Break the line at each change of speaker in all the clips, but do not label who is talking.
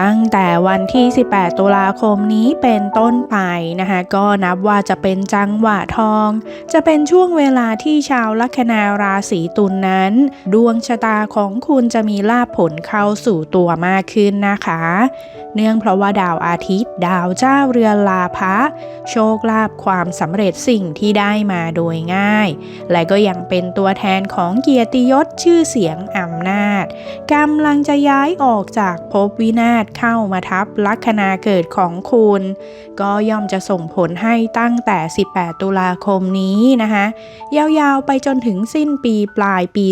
ตั้งแต่วันที่ 18 ตุลาคมนี้เป็นต้นไปนะคะก็นับว่าจะเป็นจังหวะทอง จะเป็นช่วงเวลาที่ชาวลัคนาราศีตุลนนั้น ดวงชะตาของคุณจะมีลาภผลเข้าสู่ตัวมากขึ้นนะคะ เนื่องเพราะว่าดาวอาทิตย์ ดาวเจ้าเรือนลาภะโชคลาภความสำเร็จสิ่งที่ได้มาโดยง่าย และก็ยังเป็นตัวแทนของเกียรติยศชื่อเสียงอา กำลังจะย้ายออกจากภพวินาศเข้ามาทับลัคนาเกิดของคุณ ก็ย่อมจะส่งผลให้ตั้งแต่ 18 ตุลาคมนี้นะคะยาวๆไปจนถึงสิ้นปีปลายปี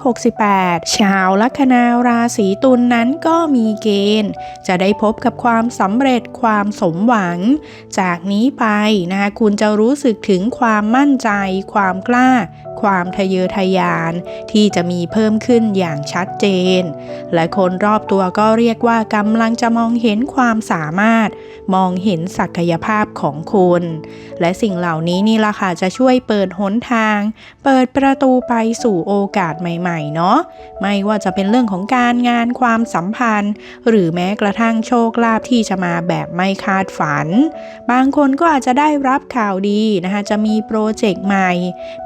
2568 ชาวลัคนาราศีตุลนนั้นก็มีเกณฑ์ จะได้พบกับความสำเร็จความสมหวัง จากนี้ไปนะคะคุณจะรู้สึกถึงความมั่นใจ ความกล้า ความทะเยอทะยาน ที่จะมีเพิ่มขึ้นอย่างชัดเจน และคนรอบตัวก็เรียกว่ากำลังจะมองเห็นความสามารถ มองเห็นศักยภาพของคุณ และสิ่งเหล่านี้นี่ล่ะค่ะจะช่วยเปิดหนทาง เปิดประตูไปสู่โอกาสใหม่ๆเนาะไม่ว่าจะเป็นเรื่องของการงานความสัมพันธ์ หรือแม้กระทั่งโชคลาภที่จะมาแบบไม่คาดฝัน บางคนก็อาจจะได้รับข่าวดีนะคะจะมีโปรเจกต์ใหม่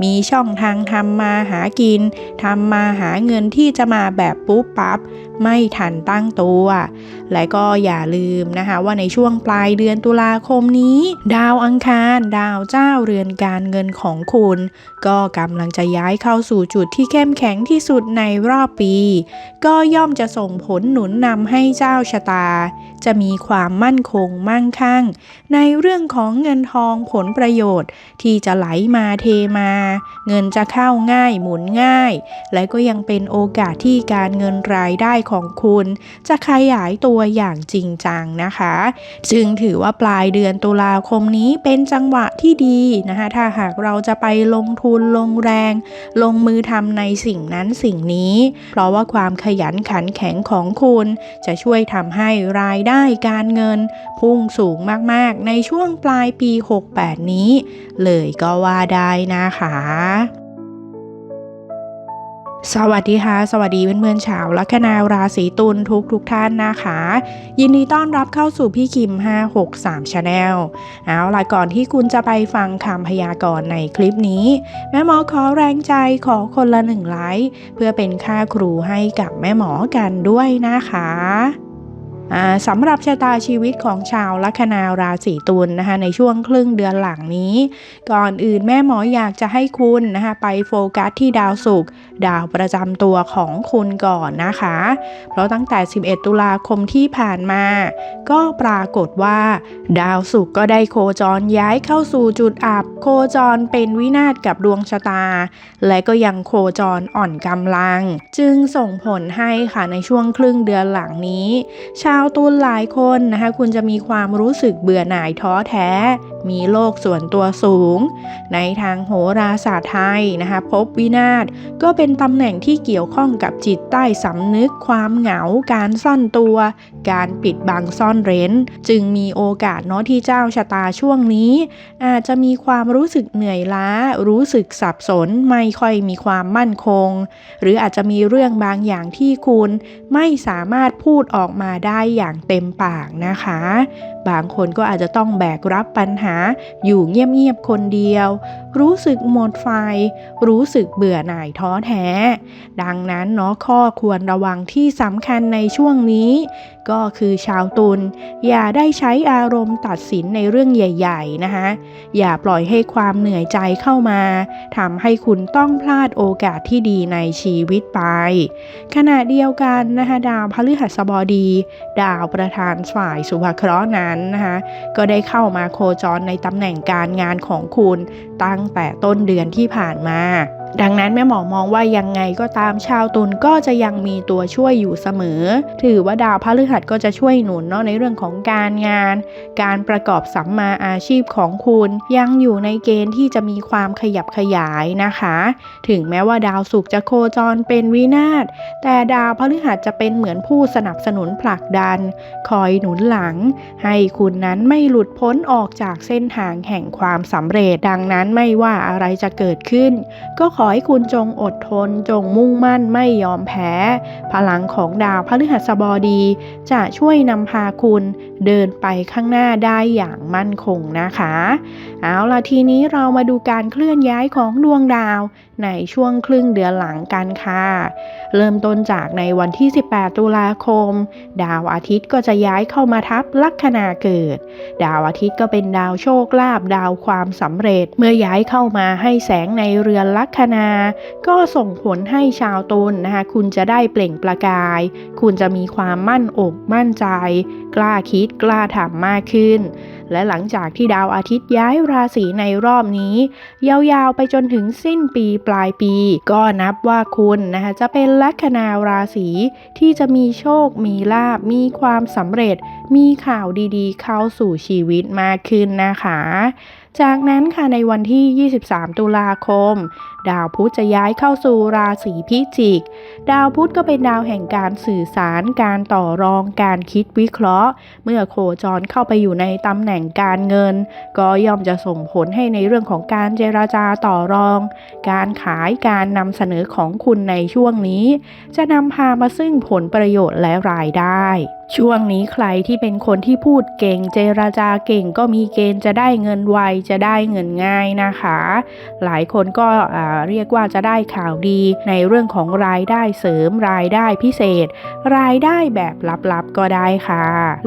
มีช่องทางทำมาหากินทำมาหาเงินที่จะมาแบบปุ๊บปั๊บไม่ทันตั้งตัว และก็อย่าลืมนะคะว่าในช่วงปลายเดือนตุลาคมนี้ ดาวอังคาร ดาวเจ้าเรือนการเงินของคุณ ก็กำลังจะย้ายเข้าสู่จุดที่เข้มแข็งที่สุดในรอบปี ก็ย่อมจะส่งผลหนุนนำให้เจ้าชะตา จะมีความมั่นคงมั่งคั่ง ในเรื่องของเงินทองผลประโยชน์ที่จะไหลมาเทมา เงินจะเข้าง่ายหมุนง่าย และก็ยังเป็นโอกาสที่การเงินรายได้ของคุณ จะขยายตัวอย่างจริงจังนะคะ จึงถือว่าปลายเดือนตุลาคมนี้เป็นจังหวะที่ดีนะคะ ถ้าหากเราจะไปลงทุนลงแรง ลงมือทำในสิ่งนั้นสิ่งนี้ เพราะว่าความขยันขันแข็งของคุณ จะช่วยทำให้รายได้การเงิน พุ่งสูงมากๆ ในช่วงปลายปี 68 นี้ เลยก็ว่าได้นะคะ สวัสดีค่ะ สวัสดีเพื่อนๆชาวลัคนาราศีตุลทุกทุกๆท่านนะคะ ยินดีต้อนรับเข้าสู่พี่คิม 563 Channel เอาล่ะก่อนที่คุณจะไปฟังคำพยากรณ์ในคลิปนี้ แม่หมอขอแรงใจขอคนละหนึ่งไลค์เพื่อเป็นค่าครูให้กับแม่หมอกันด้วยนะคะ สำหรับชะตาชีวิตของชาวลัคนาราศีตุลนะคะในช่วงครึ่งเดือนหลังนี้ ก่อนอื่นแม่หมออยากจะให้คุณนะคะไปโฟกัสที่ดาวศุกร์ดาวประจำตัวของคุณก่อนนะคะ เพราะตั้งแต่ 11 ตุลาคมที่ผ่านมา ก็ปรากฏว่า ดาวศุกร์ก็ได้โคจรย้ายเข้าสู่จุดอับ โคจรเป็นวินาศกับดวงชะตา และก็ยังโคจรอ่อนกำลัง จึงส่งผลให้ค่ะในช่วงครึ่งเดือนหลังนี้ ชาวาวตุลหลายคนนะคะ คุณจะมีความรู้สึกเบื่อหน่ายท้อแท้ มีโลกส่วนตัวสูง ในทางโหราศาสตร์ไทยนะคะ พบวินาศก็เป็นตำแหน่งที่เกี่ยวข้องกับจิตใต้สำนึก ความเหงา การซ่อนตัวการปิดบังซ่อนเร้น จึงมีโอกาสเนาะที่เจ้าชะตาช่วงนี้ อาจจะมีความรู้สึกเหนื่อยล้า รู้สึกสับสน ไม่ค่อยมีความมั่นคง หรืออาจจะมีเรื่องบางอย่างที่คุณไม่สามารถพูดออกมาได้อย่างเต็มปากนะคะ บางคนก็อาจจะต้องแบกรับปัญหาอยู่เงียบๆคนเดียวรู้สึกหมดไฟ รู้สึกเบื่อหน่ายท้อแท้ ดังนั้นเนาะข้อควรระวังที่สำคัญในช่วงนี้ ก็คือชาวตุลอย่าได้ใช้อารมณ์ตัดสินในเรื่องใหญ่ ๆนะคะ อย่าปล่อยให้ความเหนื่อยใจเข้ามาทำให้คุณต้องพลาดโอกาสที่ดีในชีวิตไป ขณะเดียวกันนะคะดาวพฤหัสบดี ดาวประธานฝ่ายสุภเคราะห์นั้นนะคะก็ได้เข้ามาโคจรในตำแหน่งการงานของคุณตั้งแต่ต้นเดือนที่ผ่านมา ดังนั้นแม่หมอมองว่ายังไงก็ตามชาวตุลก็จะยังมีตัวช่วยอยู่เสมอ ถือว่าดาวพฤหัสก็จะช่วยหนุนเนาะในเรื่องของการงาน การประกอบสัมมาอาชีพของคุณ ยังอยู่ในเกณฑ์ที่จะมีความขยับขยายนะคะ ถึงแม้ว่าดาวศุกร์จะโคจรเป็นวินาศแต่ดาวพฤหัสจะเป็นเหมือนผู้สนับสนุนผลักดัน คอยหนุนหลัง ให้คุณนั้นไม่หลุดพ้นออกจากเส้นทางแห่งความสำเร็จดังนั้นไม่ว่าอะไรจะเกิดขึ้น ก็ขอให้คุณจงอดทน จงมุ่งมั่นไม่ยอมแพ้ พลังของดาวพฤหัสบดี จะช่วยนำพาคุณเดินไปข้างหน้าได้อย่างมั่นคงนะคะ เอาล่ะทีนี้เรามาดูการเคลื่อนย้ายของดวงดาว ในช่วงครึ่งเดือนหลังกันค่ะ เริ่มต้นจากในวันที่ 18 ตุลาคม ดาวอาทิตย์ก็จะย้ายเข้ามาทับลัคนาเกิด ดาวอาทิตย์ก็เป็นดาวโชคลาภดาวความสำเร็จเมื่อย้ายเข้ามาให้แสงในเรือนลัคนา ก็ส่งผลให้ชาวตุลนะคะ คุณจะได้เปล่งประกาย คุณจะมีความมั่นอกมั่นใจ กล้าคิดกล้าทำมากขึ้น และหลังจากที่ดาวอาทิตย์ย้ายราศีในรอบนี้ ยาวๆไปจนถึงสิ้นปีปลายปี ก็นับว่าคุณนะคะจะเป็นลัคนาราศีที่จะมีโชค มีลาบ มีความสำเร็จ มีข่าวดีๆ เข้าสู่ชีวิตมากขึ้นนะคะ จากนั้นค่ะในวันที่ 23 ตุลาคม ดาวพุธจะย้ายเข้าสู่ราศีพิจิก ดาวพุธก็เป็นดาวแห่งการสื่อสาร การต่อรอง การคิดวิเคราะห์ เมื่อโคจรเข้าไปอยู่ในตำแหน่งการเงิน ก็ย่อมจะส่งผลให้ในเรื่องของการเจราจาต่อรอง การขายการนำเสนอของคุณในช่วงนี้ จะนำพามาซึ่งผลประโยชน์และรายได้ ช่วงนี้ใครที่เป็นคนที่พูดเก่งเจราจาเก่งก็มีเกณฑ์จะได้เงินไวจะได้เงินง่ายนะคะ หลายคนก็เรียกว่าจะได้ข่าวดีในเรื่องของรายได้เสริมรายได้พิเศษ รายได้แบบลับๆก็ได้ค่ะ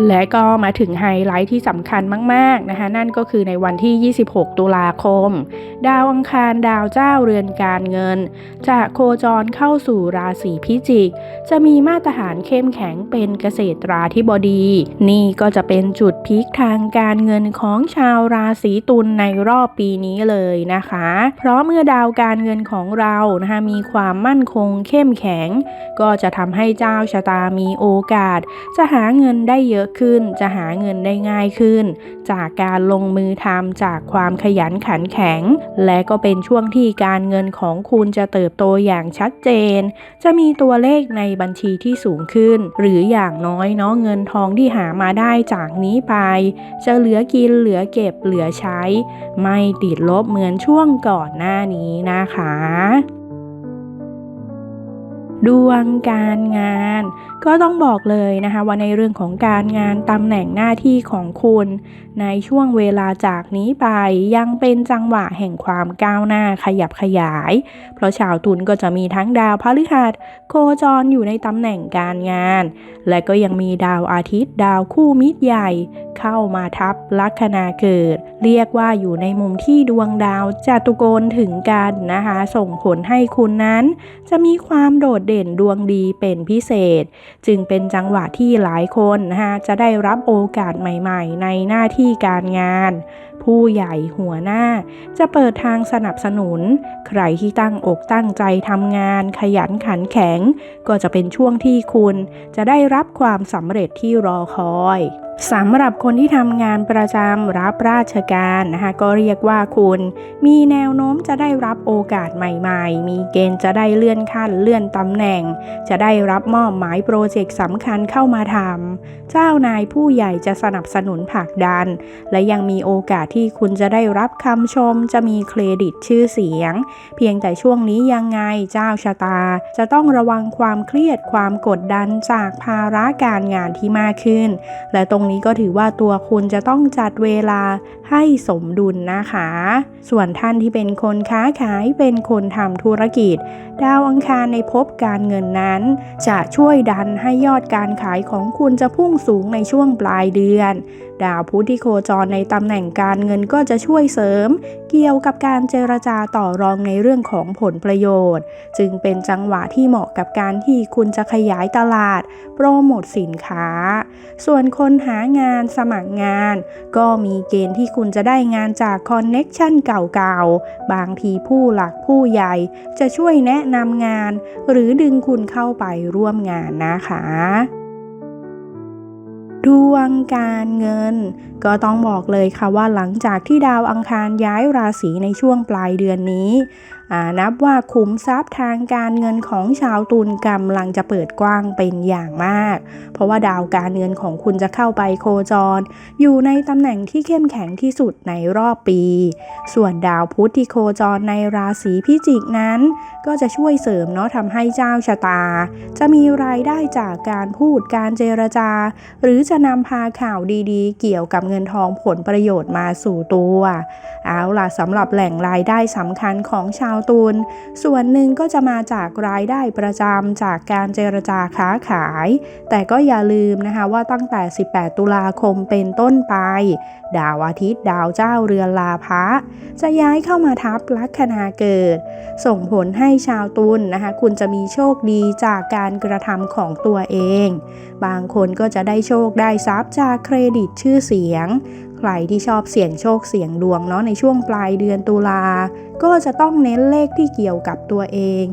และก็มาถึงไฮไลท์ที่สำคัญมากๆนะคะนั่นก็คือในวันที่ 26 ตุลาคม ดาวอังคารดาวเจ้าเรือนการเงิน จะโคจรเข้าสู่ราศีพิจิก จะมีมาตรฐานเข้มแข็งเป็นเกษตรราธิบดี นี่ก็จะเป็นจุดพีคทางการเงินของชาวราศีตุลในรอบปีนี้เลยนะคะ เพราะเมื่อดาวการเงินของเรานะคะมีความมั่นคงเข้มแข็ง ก็จะทำให้เจ้าชะตามีโอกาส จะหาเงินได้เยอะขึ้น จะหาเงินได้ง่ายขึ้น จากการลงมือทำจากความขยันขันแข็ง และก็เป็นช่วงที่การเงินของคุณจะเติบโตอย่างชัดเจน จะมีตัวเลขในบัญชีที่สูงขึ้น หรืออย่างน้อยเนาะเงินทองที่หามาได้จากนี้ไป จะเหลือกินเหลือเก็บเหลือใช้ ไม่ติดลบเหมือนช่วงก่อนหน้านี้นะคะ ดวงการงาน ก็ต้องบอกเลยนะคะว่าในเรื่องของการงานตำแหน่งหน้าที่ของคุณ ในช่วงเวลาจากนี้ไปยังเป็นจังหวะแห่งความก้าวหน้าขยับขยาย เพราะชาวตุลก็จะมีทั้งดาวพฤหัสโคจรอยู่ในตำแหน่งการงาน และก็ยังมีดาวอาทิตย์ ดาวคู่มิตรใหญ่ เข้ามาทับลัคนาเกิด เรียกว่าอยู่ในมุมที่ดวงดาวจตุโกนถึงกันนะคะ ส่งผลให้คุณนั้น จะมีความโดดเด่นดวงดีเป็นพิเศษ จึงเป็นจังหวะที่หลายคนนะคะจะได้รับโอกาสใหม่ ๆ ในหน้าที่การงาน ผู้ใหญ่หัวหน้า จะเปิดทางสนับสนุน ใครที่ตั้งอกตั้งใจทำงาน ขยันขันแข็ง ก็จะเป็นช่วงที่คุณจะได้รับความสำเร็จที่รอคอย สำหรับคนที่ทำงานประจำรับราชการนะคะก็เรียกว่าคุณ มีแนวโน้มจะได้รับโอกาสใหม่ๆ มีเกณฑ์จะได้เลื่อนขั้นเลื่อนตำแหน่ง จะได้รับมอบหมายโปรเจกต์สำคัญเข้ามาทำเจ้านายผู้ใหญ่จะสนับสนุนผลักดัน และยังมีโอกาสที่คุณจะได้รับคำชม จะมีเครดิตชื่อเสียง เพียงแต่ช่วงนี้ยังไงเจ้าชะตา จะต้องระวังความเครียดความกดดันจากภาระการงานที่มากขึ้น และตรงนี้ก็ถือว่าตัวคุณจะต้องจัดเวลาให้สมดุลนะคะ ส่วนท่านที่เป็นคนค้าขายเป็นคนทำธุรกิจ ดาวอังคารในภพการเงินนั้น จะช่วยดันให้ยอดการขายของคุณจะพุ่งสูงในช่วงปลายเดือนดาวพุธที่โคจรในตำแหน่งการเงินก็จะช่วยเสริม เกี่ยวกับการเจรจาต่อรองในเรื่องของผลประโยชน์ จึงเป็นจังหวะที่เหมาะกับการที่คุณจะขยายตลาด โปรโมทสินค้า ส่วนคนหางานสมัครงาน ก็มีเกณฑ์ที่คุณจะได้งานจากคอนเน็กชันเก่าๆ บางทีผู้หลักผู้ใหญ่ จะช่วยแนะนำงาน หรือดึงคุณเข้าไปร่วมงานนะคะ ดวงการเงิน ก็ต้องบอกเลยค่ะว่าหลังจากที่ดาวอังคารย้ายราศีในช่วงปลายเดือนนี้นับว่าขุมทรัพย์ทางการเงินของชาวตุลกำลังจะเปิดกว้างเป็นอย่างมาก เพราะว่าดาวการเงินของคุณจะเข้าไปโคจร อยู่ในตำแหน่งที่เข้มแข็งที่สุดในรอบปี ส่วนดาวพุธที่โคจรในราศีพิจิกนั้น ก็จะช่วยเสริมเนาะทำให้เจ้าชะตา จะมีรายได้จากการพูดการเจรจา หรือจะนำพาข่าวดีๆ เกี่ยวกับเงินทองผลประโยชน์มาสู่ตัว เอาล่ะสำหรับแหล่งรายได้สำคัญของชาวตุลส่วนหนึ่งก็จะมาจากรายได้ประจำจากการเจรจาค้าขาย แต่ก็อย่าลืมนะคะว่าตั้งแต่ 18 ตุลาคมเป็นต้นไป ดาวอาทิตย์ดาวเจ้าเรือนลาภะจะย้ายเข้ามาทับลัคนาเกิด ส่งผลให้ชาวตุลนนะคะคุณจะมีโชคดีจากการกระทำของตัวเอง บางคนก็จะได้โชคได้ทรัพย์จากเครดิตชื่อเสียงใครที่ชอบเสี่ยงโชคเสี่ยงดวงเนาะในช่วงปลายเดือนตุลา ก็จะต้องเน้นเลขที่เกี่ยวกับตัวเอง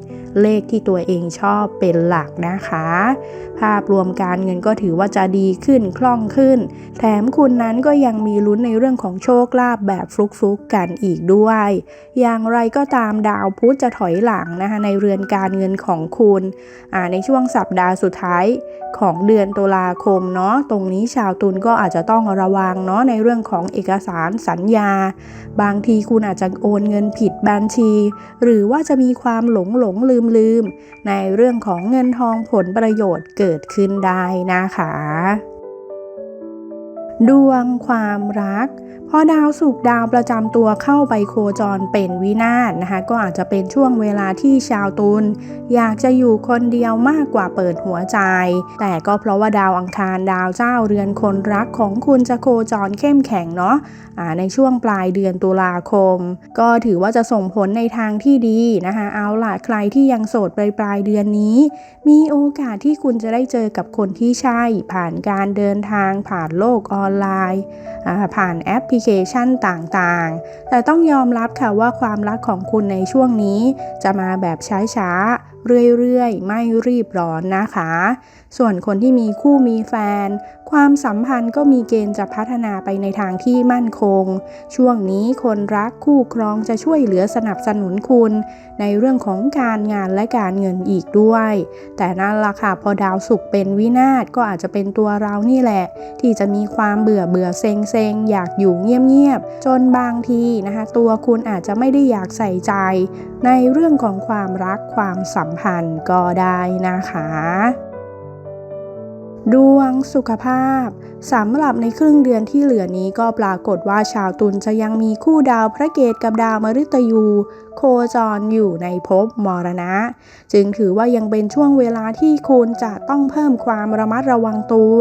เลขที่ตัวเองชอบเป็นหลักนะคะ ภาพรวมการเงินก็ถือว่าจะดีขึ้นคล่องขึ้น แถมคุณนั้นก็ยังมีลุ้นในเรื่องของโชคลาภแบบฟลุกๆกันอีกด้วย อย่างไรก็ตามดาวพุธจะถอยหลังนะคะในเรือนการเงินของคุณในช่วงสัปดาห์สุดท้ายของเดือนตุลาคมเนาะตรงนี้ชาวตุลก็อาจจะต้องระวังเนาะในเรื่องของเอกสารสัญญา บางทีคุณอาจจะโอนเงินผิดบัญชี หรือว่าจะมีความหลงหลงลืมลืมในเรื่องของเงินทองผลประโยชน์เกิดขึ้นได้นะคะ ดวงความรัก พอดาวสุกดาวประจำตัวเข้าไปโคจรเป็นวินาศนะคะ ก็อาจจะเป็นช่วงเวลาที่ชาวตุลอยากจะอยู่คนเดียวมากกว่าเปิดหัวใจ แต่ก็เพราะว่าดาวอังคารดาวเจ้าเรือนคนรักของคุณจะโคจรเข้มแข็งเนาะในช่วงปลายเดือนตุลาคม ก็ถือว่าจะส่งผลในทางที่ดีนะคะเอาล่ะใครที่ยังโสดปลายปลายเดือนนี้ มีโอกาสที่คุณจะได้เจอกับคนที่ใช่ ผ่านการเดินทางผ่านโลกออนไลน์ผ่านแอปพลิเคชันต่างๆ แต่ต้องยอมรับค่ะว่าความรักของคุณในช่วงนี้ จะมาแบบช้าๆ เรื่อยๆ ไม่รีบร้อนนะคะ ส่วนคนที่มีคู่มีแฟน ความสัมพันธ์ก็มีเกณฑ์จะพัฒนาไปในทางที่มั่นคง ช่วงนี้คนรักคู่ครองจะช่วยเหลือสนับสนุนคุณ ในเรื่องของการงานและการเงินอีกด้วย แต่นั่นล่ะค่ะพอดาวสุขเป็นวินาศก็อาจจะเป็นตัวเรานี่แหละ ที่จะมีความเบื่อเบื่อเซ็งเซ็งอยากอยู่เงียบๆจนบางทีนะคะ ตัวคุณอาจจะไม่ได้อยากใส่ใจ ในเรื่องของความรักความสัมพันธ์ก็ได้นะคะ ดวงสุขภาพสำหรับในครึ่งเดือนที่เหลือนี้ก็ปรากฏว่าชาวตุลจะยังมีคู่ดาวพระเกตกับดาวมฤตยู โคจรอยู่ในภพมรณะ จึงถือว่ายังเป็นช่วงเวลาที่คุณจะต้องเพิ่มความระมัดระวังตัว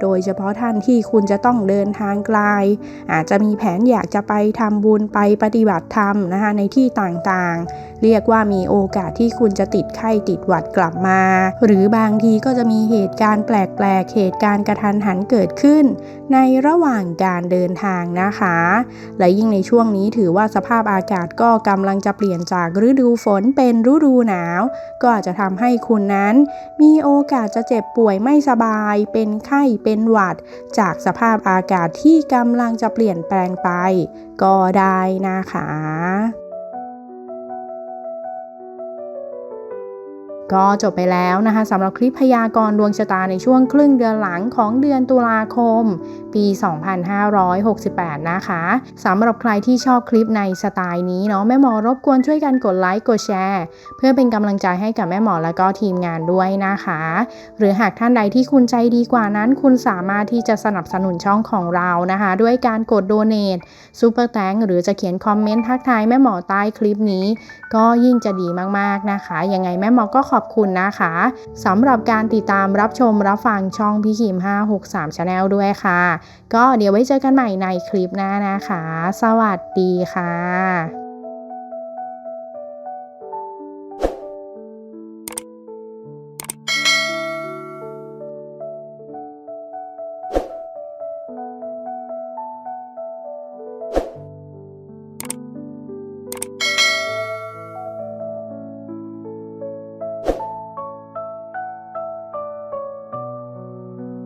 โดยเฉพาะท่านที่คุณจะต้องเดินทางไกล อาจจะมีแผนอยากจะไปทำบุญไปปฏิบัติธรรมนะคะในที่ต่างๆ เรียกว่ามีโอกาสที่คุณจะติดไข้ติดหวัดกลับมา หรือบางทีก็จะมีเหตุการณ์แปลกๆ เหตุการณ์กระทันหันเกิดขึ้น ในระหว่างการเดินทางนะคะ และยิ่งในช่วงนี้ถือว่าสภาพอากาศก็กำลังจะเปลี่ยนจากฤดูฝนเป็นฤดูหนาว ก็อาจจะทำให้คุณนั้น มีโอกาสจะเจ็บป่วยไม่สบาย เป็นไข้เป็นหวัด จากสภาพอากาศที่กำลังจะเปลี่ยนแปลงไป ก็ได้นะคะ ก็จบไปแล้วนะคะสำหรับคลิปพยากรณ์ดวงชะตาในช่วงครึ่งเดือนหลังของเดือนตุลาคม ปี 2568 นะคะสำหรับใครที่ชอบคลิปในสไตล์นี้เนาะแม่หมอรบกวนช่วยกันกดไลค์กดแชร์ เพื่อเป็นกำลังใจให้กับแม่หมอและก็ทีมงานด้วยนะคะ หรือหากท่านใดที่คุณใจดีกว่านั้น คุณสามารถที่จะสนับสนุนช่องของเรานะคะ ด้วยการกดโดเนทซูเปอร์แตงหรือจะเขียนคอมเมนต์ทักทายแม่หมอใต้คลิปนี้ ก็ยิ่งจะดีมากๆนะคะยังไงแม่หมอก็ขอขอบคุณนะคะสำหรับการติดตามรับชมรับฟังช่องพี่ขิม 563 Channel ด้วยค่ะ ก็เดี๋ยวไว้เจอกันใหม่ในคลิปหน้านะคะ สวัสดีค่ะ